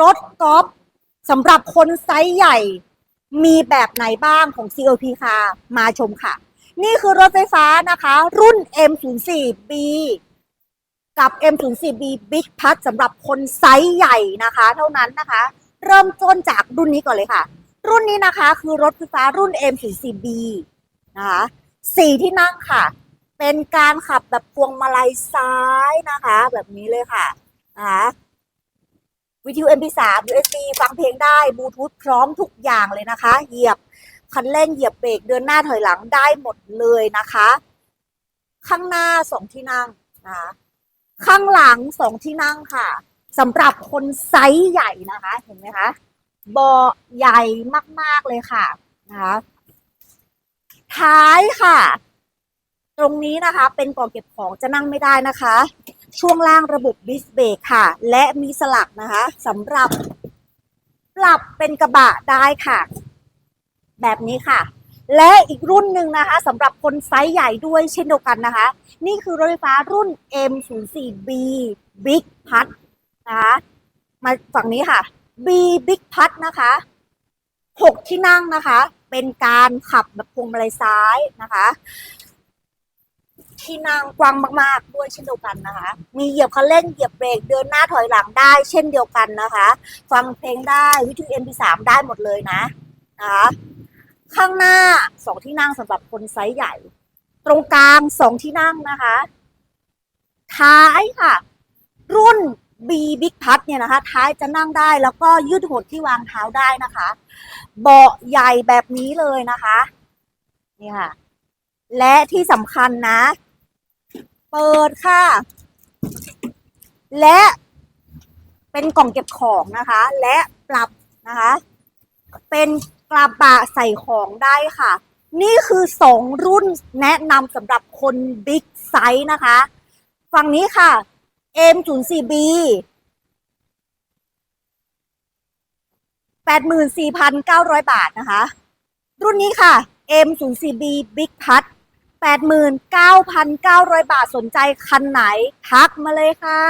รถกอล์ฟสำหรับคนไซส์ใหญ่มีแบบไหนบ้างของ COP ค่ะมาชมค่ะ นี่คือรถไฟฟ้านะคะ รุ่น M04B กับ M04B Big p a s สำหรับคนไซส์ใหญ่นะคะ เท่านั้นนะคะ เริ่มต้นจากรุ่นนี้ก่อนเลยค่ะ รุ่นนี้นะคะคือรถไฟฟ้ารุ่น M04B นะคะสี่ที่นั่งค่ะ เป็นการขับแบบพวงมาลัยซ้ายนะคะ แบบนี้เลยค่ะนะคะ วิทยุ MP3 USB ฟังเพลงได้บลูทูธพร้อมทุกอย่างเลยนะคะ เหยียบคันเร่งเหยียบเบรกเดินหน้าถอยหลังได้หมดเลยนะคะ ข้างหน้าสองที่นั่งนะคะข้างหลังสองที่นั่งค่ะสำหรับคนไซส์ใหญ่นะคะ เห็นไหมคะเบาะใหญ่มากๆเลยค่ะนะคะท้ายค่ะ ตรงนี้นะคะ เป็นกล่องเก็บของจะนั่งไม่ได้นะคะ ช่วงล่างระบบดิสเบรกค่ะ และมีสลักนะคะสำหรับปรับเป็นกระบะได้ค่ะ แบบนี้ค่ะ และอีกรุ่นหนึ่งนะคะสำหรับคนไซส์ใหญ่ด้วยเช่นเดียวกันนะคะ นี่คือรถไฟฟ้ารุ่น M04B Big p a t นะคะมาฝั่งนี้ค่ะ B Big p a t นะคะหกที่นั่งนะคะ เป็นการขับแบบพวงมาลัยซ้ายนะคะ ที่นั่งกว้างมาก ๆ ด้วยเช่นเดียวกันนะคะ มีเหยียบคันเร่งเหยียบเบรกเดินหน้าถอยหลังได้เช่นเดียวกันนะคะ ฟังเพลงได้วิทยุ MP3 ได้หมดเลยนะนะคะข้างหน้าสองที่นั่งสำหรับคนไซส์ใหญ่ ตรงกลางสองที่นั่งนะคะ ท้ายค่ะ รุ่น B Big p a t เนี่ยนะคะ ท้ายจะนั่งได้แล้วก็ยืดหดที่วางเท้าได้นะคะ เบาะใหญ่แบบนี้เลยนะคะ นี่ค่ะ และที่สำคัญนะ เปิดค่ะ และเป็นกล่องเก็บของนะคะ และปรับนะคะ เป็นกระบะใส่ของได้ค่ะ นี่คือสองรุ่นแนะนำสำหรับคนบิ๊กไซส์นะคะ ฝั่งนี้ค่ะ M04B 84,900 บาทนะคะ รุ่นนี้ค่ะ M04B Big p a t 89,900 บาทสนใจคันไหน ทักมาเลยค่ะ